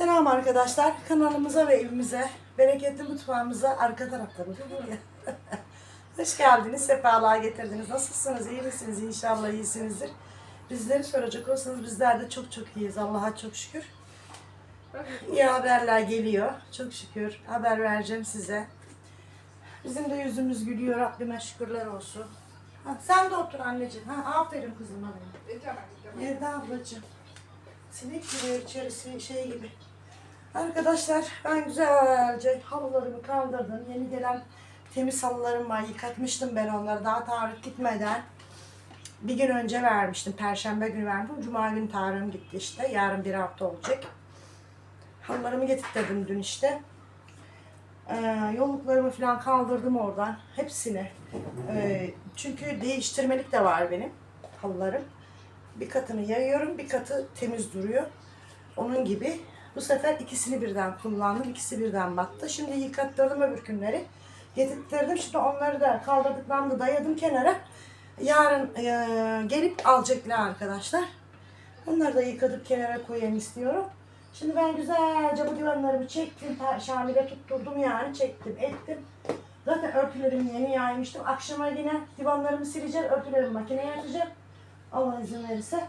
Selam arkadaşlar. Kanalımıza ve evimize, bereketli mutfağımıza arka tarafta mi? Hoş geldiniz, sefalar getirdiniz. Nasılsınız, iyi misiniz? İnşallah iyisinizdir. Bizleri soracak olsanız bizler de çok çok iyiyiz. Allah'a çok şükür. İyi haberler geliyor. Çok şükür. Haber vereceğim size. Bizim de yüzümüz gülüyor. Rabbime şükürler olsun. Ha, sen de otur anneciğim. Ha, aferin kızıma benim. Evde ablacığım. Sinek giriyor içerisi şey gibi. Arkadaşlar ben güzelce halılarımı kaldırdım. Yeni gelen temiz halılarım var. Yıkatmıştım ben onları daha tarih gitmeden. Bir gün önce vermiştim. Perşembe günü verdim. Cuma günü tarihim gitti işte. Yarın bir hafta olacak. Halılarımı getirdim dün işte. Ee, yolluklarımı falan kaldırdım oradan. Hepsini. Ee, çünkü değiştirmelik de var benim halılarım. Bir katını yayıyorum, bir katı temiz duruyor. Onun gibi bu sefer ikisini birden kullandım. ikisi birden battı. Şimdi yıkattırdım öbür günleri. Getirttirdim. Şimdi onları da kaldırdıklarımı da dayadım kenara. Yarın e, gelip alacaklar arkadaşlar. Onları da yıkadıp kenara koyayım istiyorum. Şimdi ben güzelce bu divanlarımı çektim. Şamile tutturdum yani. Çektim, ettim. Zaten örtülerimi yeni yaymıştım. Akşama yine divanlarımı sileceğim. Örtülerimi makineye atacağım. Allah izin verirse.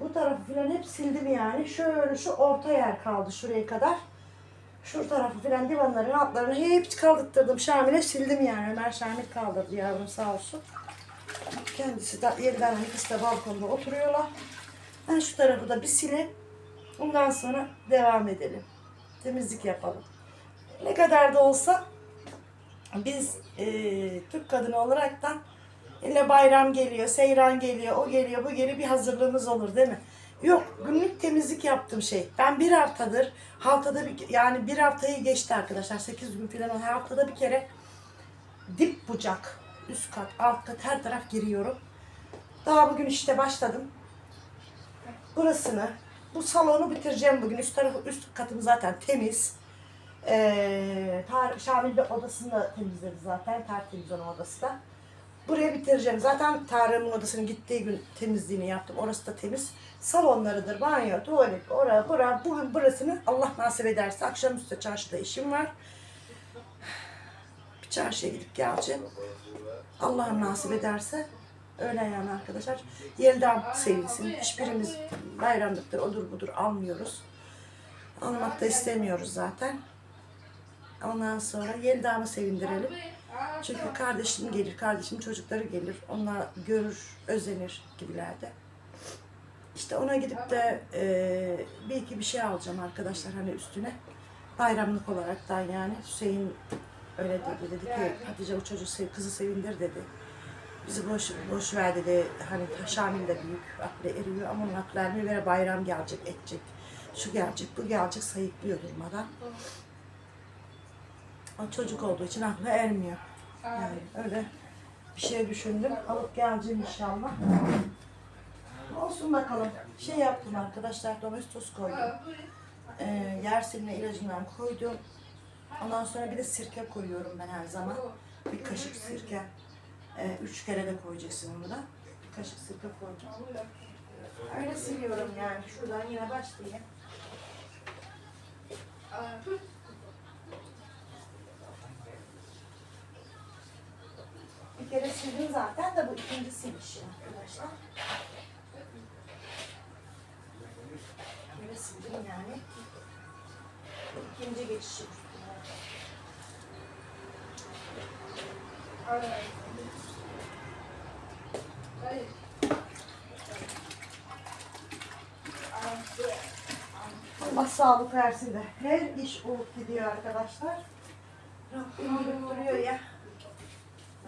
Bu tarafı filan hep sildim yani. Şöyle şu orta yer kaldı şuraya kadar. Şu tarafı filan divanların altlarını hep kaldırttırdım. Şamil'e sildim yani. Ömer Şamil kaldırdı yavrum sağ olsun. Kendisi de yeniden ikisi de balkonda oturuyorlar. Ben şu tarafı da bir sileyim. Ondan sonra devam edelim. Temizlik yapalım. Ne kadar da olsa biz eee Türk kadını olaraktan Yine bayram geliyor, seyran geliyor, o geliyor, bu geliyor bir hazırlığımız olur değil mi? Yok günlük temizlik yaptım şey. Ben bir haftadır haftada bir yani bir haftayı geçti arkadaşlar. 8 gün falan her haftada bir kere dip bucak, üst kat, alt kat her taraf giriyorum. Daha bugün işte başladım. Burasını, bu salonu bitireceğim bugün. Üst tarafı, üst katım zaten temiz. Ee, Şamil de odasını da temizledi zaten. Tertemiz onun odası da. Buraya bitireceğim. Zaten Tarık'ın odasının gittiği gün temizliğini yaptım. Orası da temiz. Salonlarıdır, banyo, tuvalet, oraya, buraya, bugün burasını Allah nasip ederse akşamüstü çarşıda işim var. Bir çarşıya gidip geleceğim. Allah nasip ederse öyle yani arkadaşlar. Yelden sevinsin. Hiçbirimiz bayramlıktır, odur budur almıyoruz. Almak da istemiyoruz zaten. Ondan sonra Yelda'mı sevindirelim. Çünkü kardeşim gelir, kardeşim çocukları gelir. Onlar görür, özenir gibilerde. İşte ona gidip de e, bir iki bir şey alacağım arkadaşlar hani üstüne. Bayramlık olaraktan yani. Hüseyin öyle dedi. Dedi ki Hatice bu çocuğu sev, kızı sevindir dedi. Bizi boş, boş ver dedi. Hani Şamil de büyük, aklı eriyor ama onun aklı ermiyor. Bayram gelecek, edecek. Şu gelecek, bu gelecek sayıklıyor durmadan. O çocuk olduğu için aklı ermiyor. Yani öyle bir şey düşündüm. Alıp geleceğim inşallah. Olsun bakalım. Şey yaptım arkadaşlar, domestos koydum. Ee, yer silme ilacından koydum. Ondan sonra bir de sirke koyuyorum ben her zaman. Bir kaşık sirke. Ee, üç kere de koyacaksın onu da. Bir kaşık sirke koydum. Öyle siliyorum yani. Şuradan yine başlayayım. Bir kere sildim zaten de bu ikinci silişim arkadaşlar. Böyle sildim yani. İkinci geçişim. Allah sağlık versin de. Her iş olup gidiyor arkadaşlar. Rabbim duruyor ya.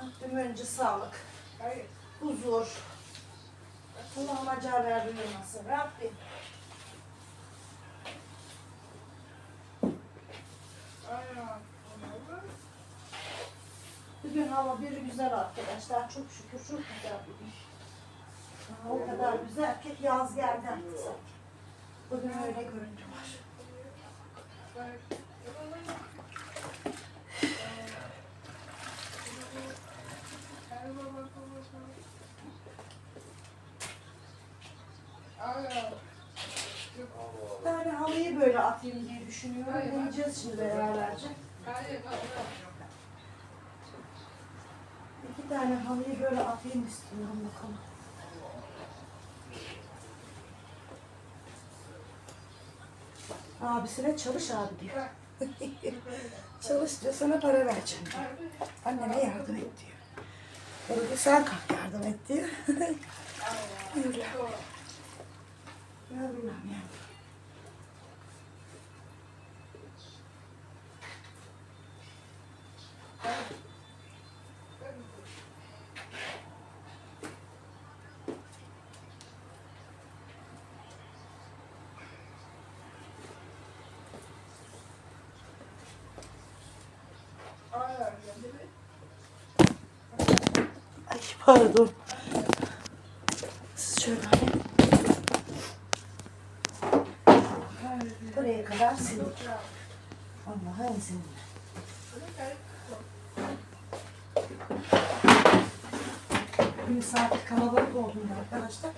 Rabbim önce sağlık, huzur. Allah'ım acı verdirmesin. Rabbim. Bugün hava bir güzel arkadaşlar. Çok şükür çok güzel bugün. O kadar güzel ki yaz geldi artık. Bugün öyle görüntü var. Halı halıyı böyle atayım diye düşünüyorum. Deneyeceğiz şimdi beraberce. İki tane halıyı böyle atayım istiyorum bakalım. Abisine çalış abi diyor. çalış diyor sana para vereceğim diyor. Annene yardım et diyor. Orada sen kalk yardım et diyor. Yürü. Ay pardon. Siz şöyle alayım. Buraya kadar sildik. Allah'ın izniyle. Bir saat kalabalık olduğunda arkadaşlar.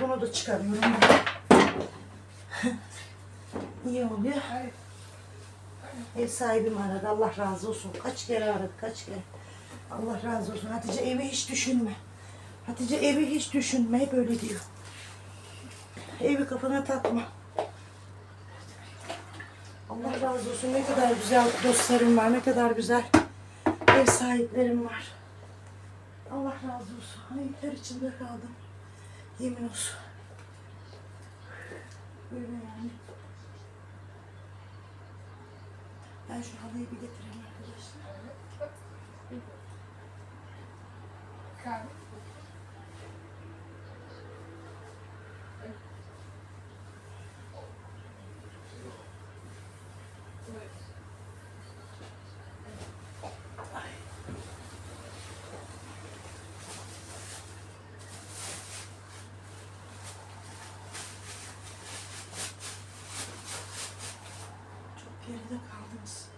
Bunu da çıkarıyorum. İyi oluyor. Ev sahibim aradı. Allah razı olsun. Kaç kere aradı. Kaç kere. Allah razı olsun. Hatice evi hiç düşünme. Hatice evi hiç düşünme. Hep öyle diyor. Evi kafana takma. Allah razı olsun. Ne kadar güzel dostlarım var. Ne kadar güzel ev sahiplerim var. Allah razı olsun. Ayıplar içinde kaldım. Yemin olsun. Böyle yani. Ben şu halıyı bir getireyim arkadaşlar. Çok kaldınız.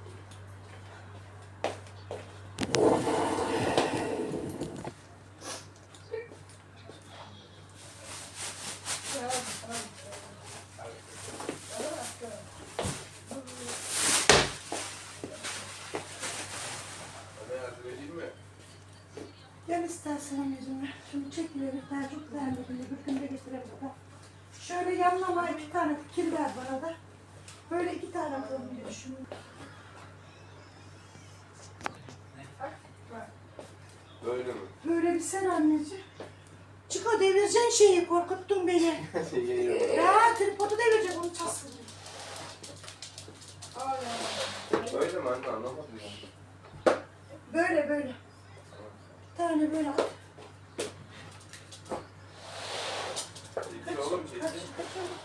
Gel istersen anneciğim. Şunu çek. Ben çok beğendim. Bir gün de getirebilirim. Şöyle yanlama iki tane fikir ver bana da. Böyle iki tane alalım diye düşündüm. Böyle mi? Böyle bir sen anneciğim. Çık o devireceksin şeyi. Korkuttun beni. şey geliyor. ya tripodu devirecek onu çalsın. Böyle mi anne anlamadım ya. Böyle böyle. Bir tane böyle at. Çekil oğlum Kaç, kaç oğlum?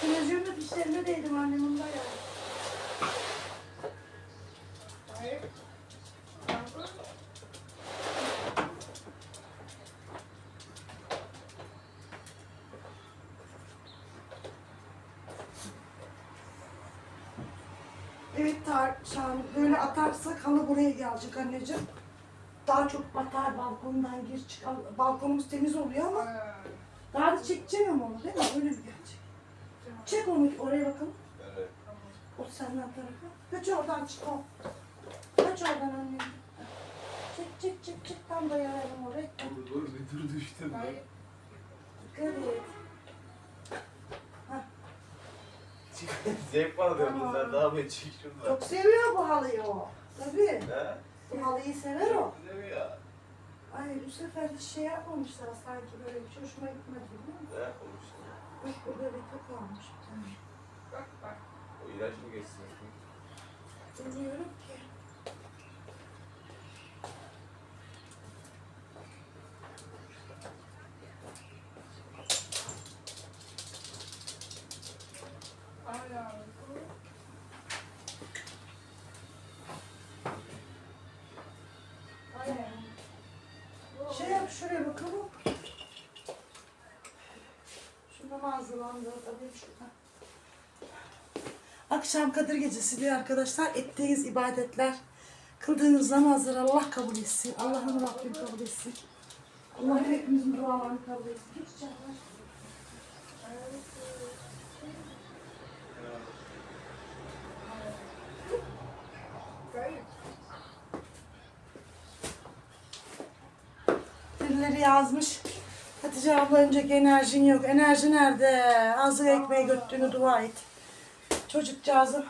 Televizyonda dişlerime değdim annemin bayağı. Buraya gelecek anneciğim. Daha çok batar balkondan gir çık. Al- Balkonumuz temiz oluyor ama daha da çekeceğim onu değil mi? Öyle mi gelecek? Çek onu oraya bakalım. Evet. O senden tarafa. Kaç oradan çık o. Kaç oradan annem. Çek çek çek çek tam dayanalım oraya. Dur dur bir dur düştün. lan. Dikkat et. Zevk var Tamam. sen daha böyle çek şurada. Çok seviyor bu halıyı o. Tabii. He? Halıyı sever o. Ya. Ay bu sefer hiç şey yapmamışlar sanki böyle hiç hoşuma gitmedi biliyor musun? Ne yapmışsın? Bak burada bir tok almış bir tane. O ilaç mı geçsin? Bilmiyorum ki. Akşam Kadir Gecesi diye arkadaşlar ettiğiniz ibadetler, kıldığınız namazları Allah kabul etsin. Allah'ın Rabbim kabul etsin. Allah hepimizin dualarını kabul etsin. Birileri yazmış. Hatice abla önceki enerjin yok. Enerji nerede? Azıcık ekmeği göttüğünü dua et. Çocukcağızım.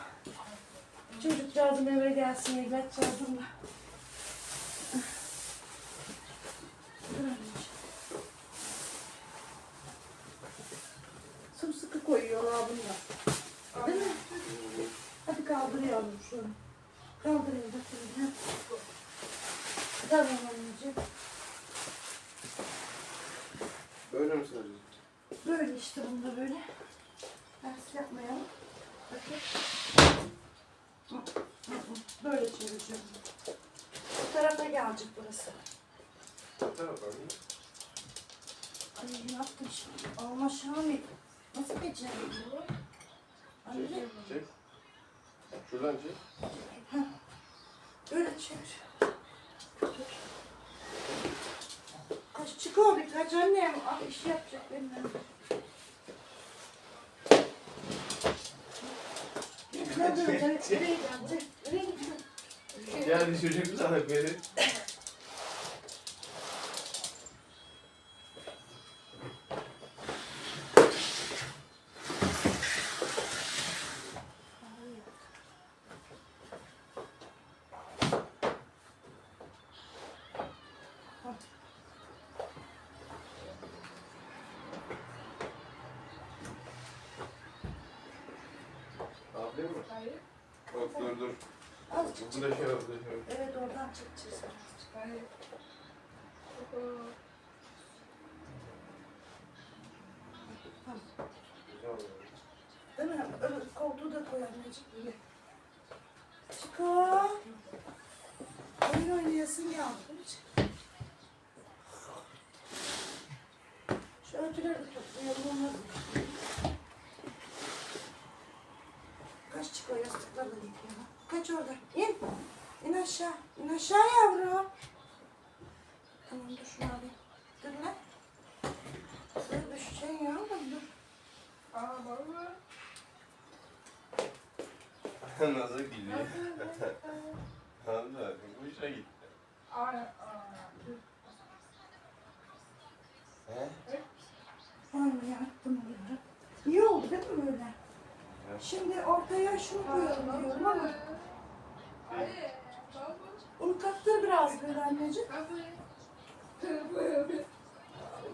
Çocukcağızım eve gelsin evlatcağızım da. Sımsıkı koyuyorlar bunlar. Değil mi? Hadi kaldır yavrum şunu. Kaldırayım bakayım. Tamam anneciğim. Böyle mi söylüyorsun? Böyle işte bunda böyle. Ters yapmayalım. Bakın. Böyle çevireceğim. Bu tarafa gelecek burası. Bu tarafa mı? Ay ne yaptım şimdi? Allah Şami. Nasıl becerdim bunu? Çek, çek. Şuradan çek. Böyle çevir. Kaç birkaç annem. Ah iş yapacak benimle. Ne böyle? Nereye gelecek? Nereye gidiyor? Ya düşecek sana beni. Yapayım mı? Hayır. Bak dur dur. Azıcık Bu çık. da şey oldu. Şey. oldu. Evet oradan oldu. Değil mi? Öyle koltuğu da koy anneciğim. Çıko. Oyun oynayasın geldi. Şu örtüleri de toplayalım onları. Kaç çıko yastıklar da yıkayalım. Kaç orada. İn. İn aşağı. İn aşağı yavrum. Tamam dur şunu alayım. Dur lan. Dur düşeceksin yavrum dur. Aa baba. Nasıl gülüyor? Allah bu işe gitti. Aa, aa. He? Anne yaktım onları. İyi oldu değil mi böyle? Şimdi ortaya şunu koyalım diyorum ama Hayır. Baba. onu kattır biraz böyle anneciğim.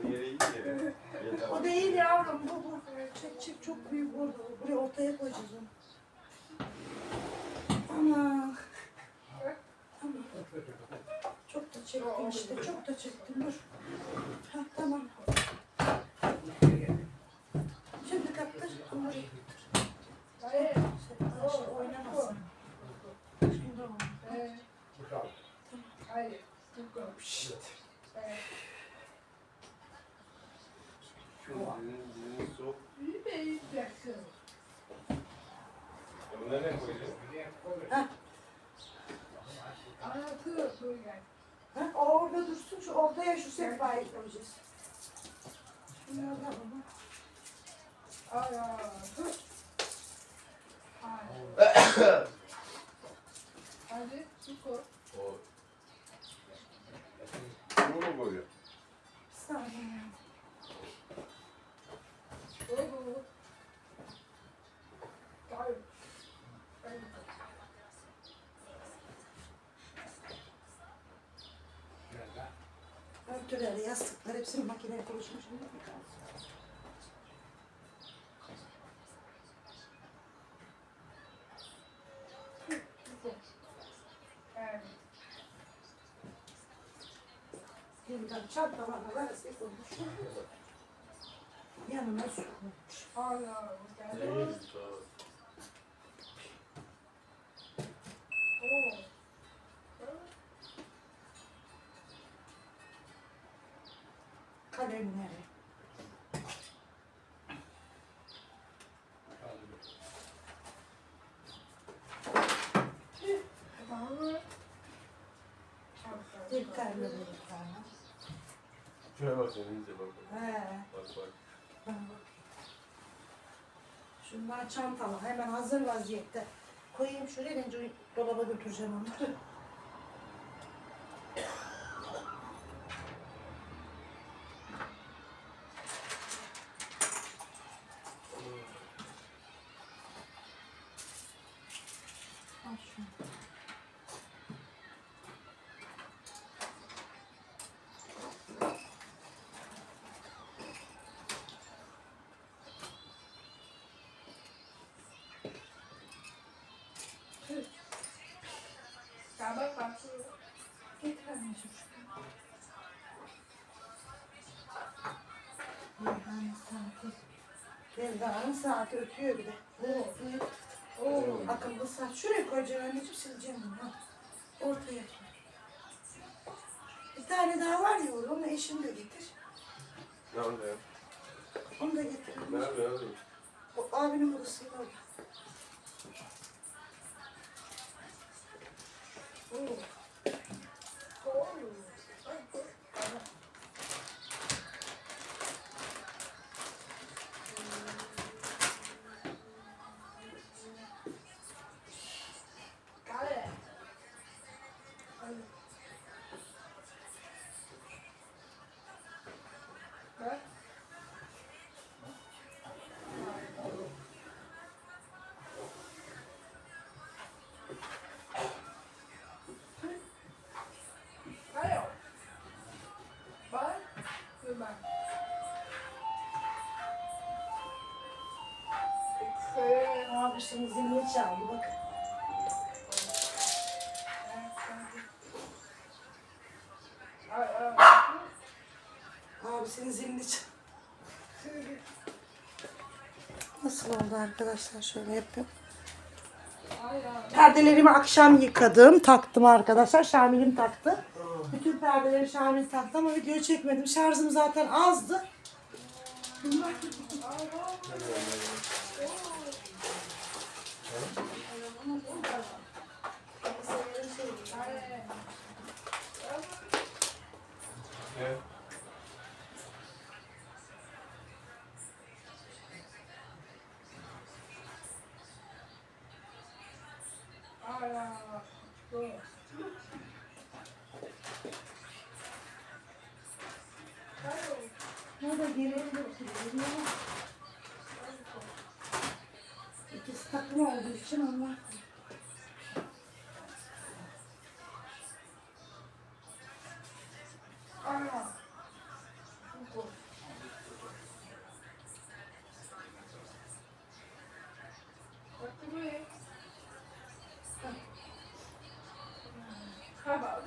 O yere git yere. Yeter. O değil yavrum bu bu. Çek çek çok büyük orada. Buraya ortaya koyacağız onu. Ama Tamam. Çok da çektim işte. Çok da çektim. Dur. Ha, tamam. Şimdi kattır. Bunları Hayır. Şey oynamasın. Şimdi oldu. Hayır. Hayır. Hayır. Şu dilini sok. Bir de yiyeceksin. Ya Buna ne koyacağız? Anlatıyor böyle. Ha, o orada dursun. Şu ortaya şu sehpayı koyacağız. Şunları da. Aa, dur. Hayır. Hadi, su koy. O. Bunu mu koyuyor? Bir saniye. Oo. Hayır. Hayır. Örtüleri, yastıklar hepsini makineye koymuşum. Evet. Yeniden çantalarla versek olmuş. Yanına su koymuş. Allah. Şuraya bak denize bak. He. Bak bak. Ben bak. Şunlar çantalı hemen hazır vaziyette. Koyayım şuraya bence dolaba götüreceğim onları. Al şunu. Meyhane saati. Devranın saati ötüyor bir de. Oo, büyük. Oo, akıllı saat. Şuraya koyacağım anneciğim sileceğim bunu. ha. Ortaya koy. Bir tane daha var ya orada, onu eşim de getir. Nerede ya? Onu da getir. Nerede nerede? O abinin burası var. Abisinin zilini çaldı bak. Ay, ay. Abisinin zilini çaldı. Nasıl oldu arkadaşlar? Şöyle yapıyorum. Perdelerimi akşam yıkadım, taktım arkadaşlar. Şamil'im taktı. Bütün perdeleri Şamil taktı ama video çekmedim. Şarjım zaten azdı. Ne? Ay, ay. Dur. Alo. Nerede gelelim de oturuyorum. İkisi takım olduğu için onlar. Ay, ay. Dur. Bak buraya. Ha bak.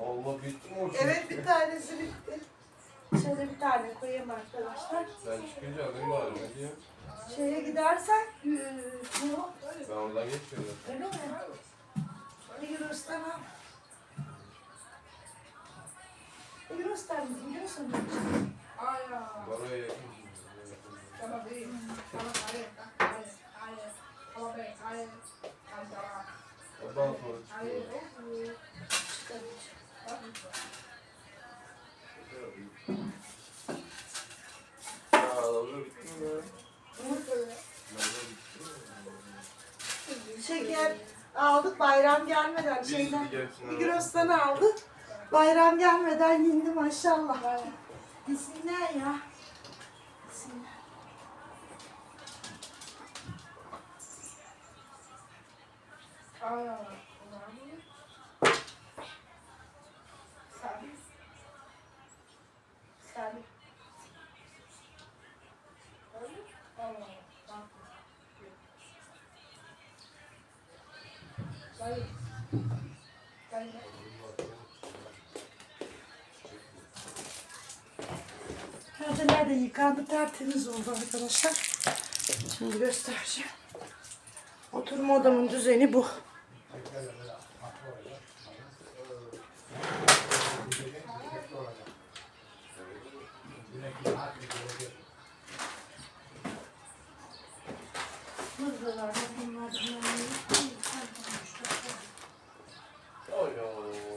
Allah bitti mi o çocuk? Evet bir tanesi bitti. Şöyle bir tane koyayım arkadaşlar. Ben çıkınca alayım bari ne diyeyim? Şeye gidersen eee, bu Ben oradan geçmiyorum. öyle mi? Yunus'tan al. Yunus'tan ay. Oraya yakın. Sama B. Sama kare. Kare. Kare. Sama B. Kare. Şeker aldık bayram gelmeden Biz şeyden. Migros'tan aldık. Bayram gelmeden indi maşallah. Yesinler ya. Yesinler. Ay, yıkandı tertemiz oldu arkadaşlar. Şimdi göstereceğim. Oturma odamın düzeni bu.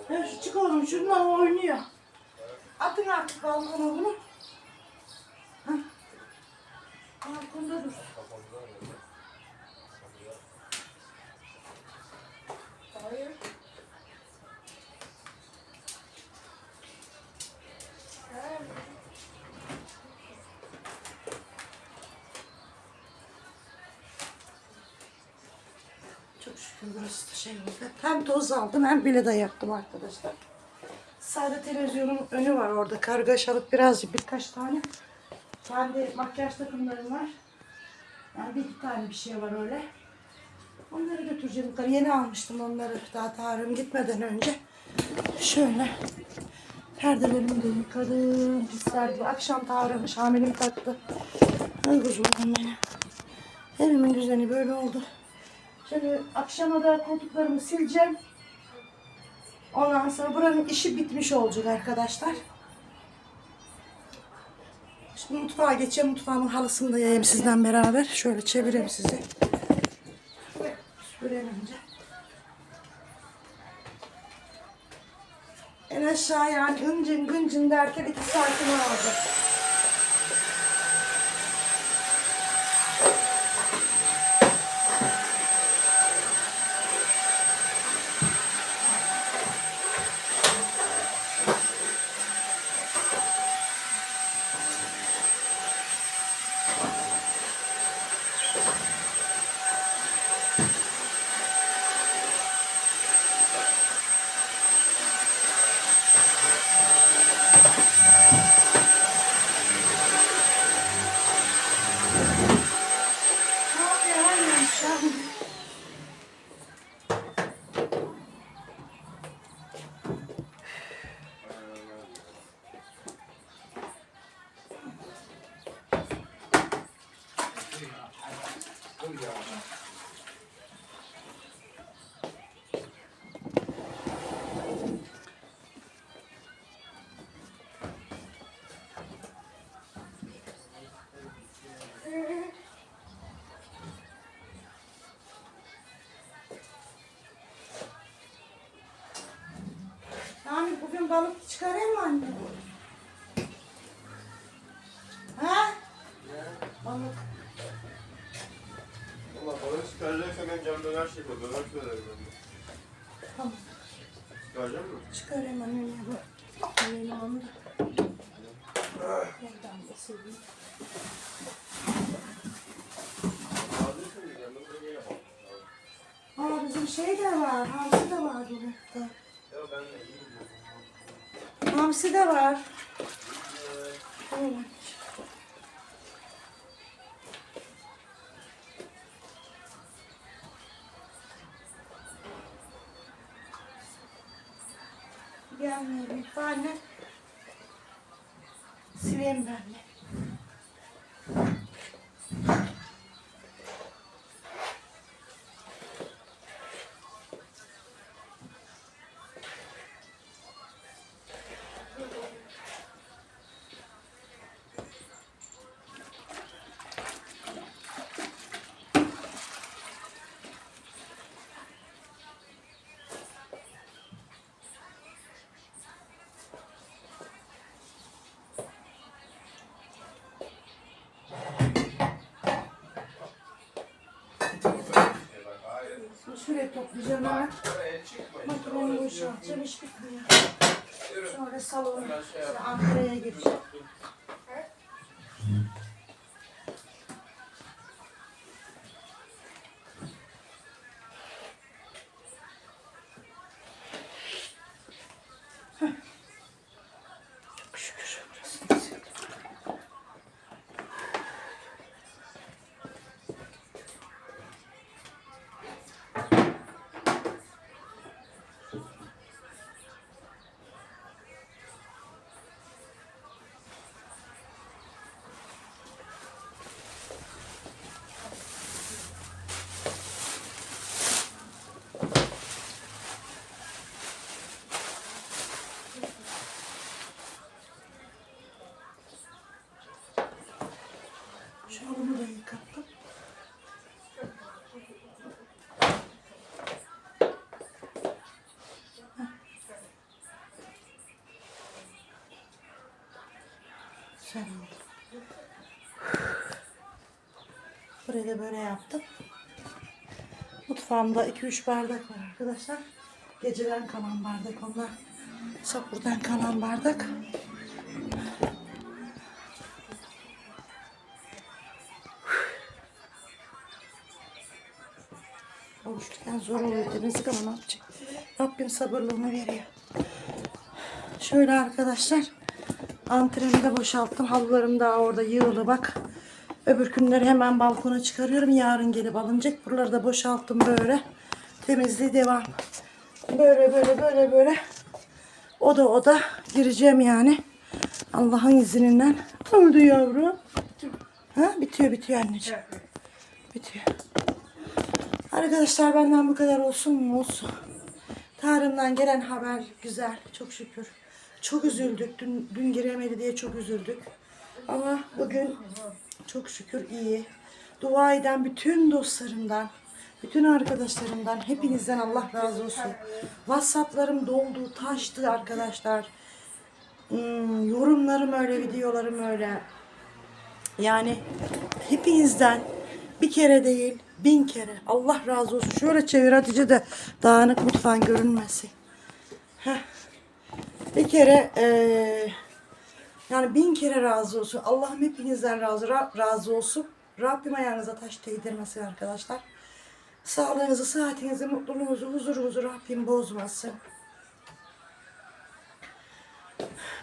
Ya. Şu çık oğlum şununla oynuyor. Atın artık balkona bunu. Hah. Balkonda dur. Hayır. Şükür burası da şey oldu. Hem toz aldım hem bile de yaptım arkadaşlar. Sadece televizyonun önü var orada. Kargaşalık birazcık birkaç tane Kendi makyaj takımlarım var. Yani bir iki tane bir şey var öyle. Onları götüreceğim. Yeni almıştım onları daha tarihim gitmeden önce. Şöyle perdelerimi de yıkadım. Pisler gibi. Akşam tarihim Şamil'im taktı. Ay kuzum benim. Evimin düzeni böyle oldu. Şimdi akşama da koltuklarımı sileceğim. Ondan sonra buranın işi bitmiş olacak arkadaşlar. Şimdi mutfağa geçeceğim. Mutfağımın halısını da yayayım sizden beraber. Şöyle çevireyim sizi. Süpüreyim önce. En aşağı yani gıncın gıncın derken iki saatimi aldı. Balık çıkarayım mı anne? Ha? Balık. Valla balık çıkaracaksa ben cam döner şey yapayım. Döner söylerim ben de. Tamam. Çıkaracak mısın? Çıkarayım bu. Annem onu da. Oradan da seveyim. Aa bizim şey de var. Hamsi de var dolapta. Hamsi de var. Şuraya toplayacağım hemen. Makinemi boşaltacağım. Hiç bitmiyor. Sonra salona. Ankara'ya geçeceğim. Şu halımı da yıkattım. Oldu. Burayı da böyle yaptım. Mutfağımda 2-3 bardak var arkadaşlar. Geceden kalan bardak onlar. Sapurdan kalan bardak. Zor oluyor temizlik ama ne yapacak? Rabbim sabırlığını veriyor. Şöyle arkadaşlar Antremi de boşalttım. Halılarım daha orada yığılı bak. Öbür günleri hemen balkona çıkarıyorum. Yarın gelip alınacak. Buraları da boşalttım böyle. Temizliğe devam. Böyle böyle böyle böyle. Oda oda gireceğim yani. Allah'ın izniyle. Oldu yavrum. Ha, bitiyor bitiyor anneciğim. Bitiyor. Arkadaşlar benden bu kadar olsun mu olsun. Tarım'dan gelen haber güzel. Çok şükür. Çok üzüldük. Dün, dün giremedi diye çok üzüldük. Ama bugün çok şükür iyi. Dua eden bütün dostlarımdan, bütün arkadaşlarımdan, hepinizden Allah razı olsun. Whatsapp'larım doldu, taştı arkadaşlar. Hmm, yorumlarım öyle, videolarım öyle. Yani hepinizden bir kere değil bin kere Allah razı olsun. Şöyle çevir Hatice de dağınık mutfağın görünmesin. Heh. Bir kere eee, yani bin kere razı olsun. Allah'ım hepinizden razı, Ra- razı olsun. Rabbim ayağınıza taş değdirmesin arkadaşlar. Sağlığınızı, sıhhatinizi, mutluluğunuzu, huzurunuzu Rabbim bozmasın.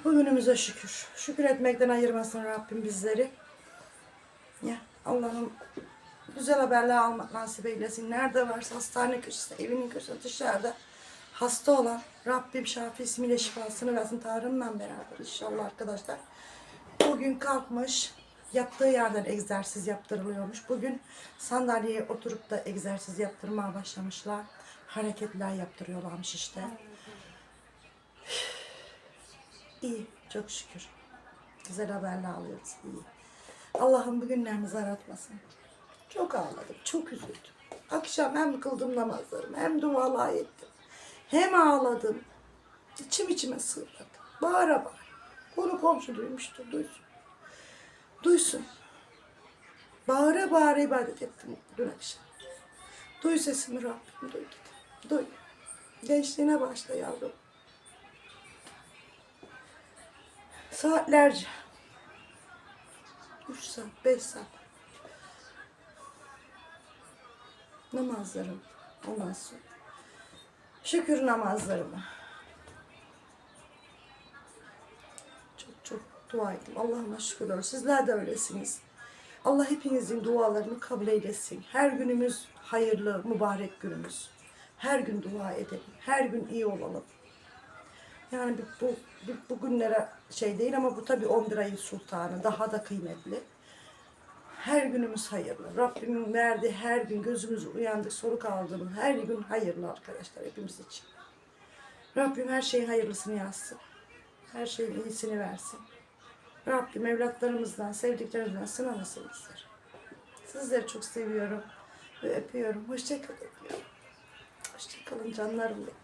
Bugünümüze şükür. Şükür etmekten ayırmasın Rabbim bizleri. Ya Allah'ım güzel haberler almak nasip eylesin. Nerede varsa hastane köşesinde, evinin köşesinde, dışarıda hasta olan Rabbim Şafi ismiyle şifasını versin. Tanrımla beraber inşallah arkadaşlar. Bugün kalkmış yattığı yerden egzersiz yaptırılıyormuş. Bugün sandalyeye oturup da egzersiz yaptırmaya başlamışlar. Hareketler yaptırıyorlarmış işte. İyi, çok şükür. Güzel haberler alıyoruz, iyi. Allah'ım bugünlerimizi aratmasın. Çok ağladım, çok üzüldüm. Akşam hem kıldım namazlarımı, hem dualar ettim. Hem ağladım. İçim içime sığmadı. Bağıra bağıra. Onu komşu duymuştur, duysun. Duysun. Bağıra bağıra ibadet ettim dün akşam. Duy sesimi Rabbim, duy git. Duy. Gençliğine başla yavrum. Saatlerce. Üç saat, beş saat. Namazlarım. Ondan sonra. Şükür namazlarımı. Çok çok dua ettim. Allah'ıma şükürler. Sizler de öylesiniz. Allah hepinizin dualarını kabul eylesin. Her günümüz hayırlı, mübarek günümüz. Her gün dua edelim. Her gün iyi olalım. Yani bu, bu, bu şey değil ama bu tabii 11 ayın sultanı. Daha da kıymetli. Her günümüz hayırlı. Rabbimin verdiği her gün gözümüz uyandık, soluk aldığımız her gün hayırlı arkadaşlar hepimiz için. Rabbim her şeyin hayırlısını yazsın. Her şeyin iyisini versin. Rabbim evlatlarımızdan, sevdiklerimizden sınamasın bizleri. Sizleri çok seviyorum ve öpüyorum. Hoşçakalın. Hoşçakalın canlarım benim.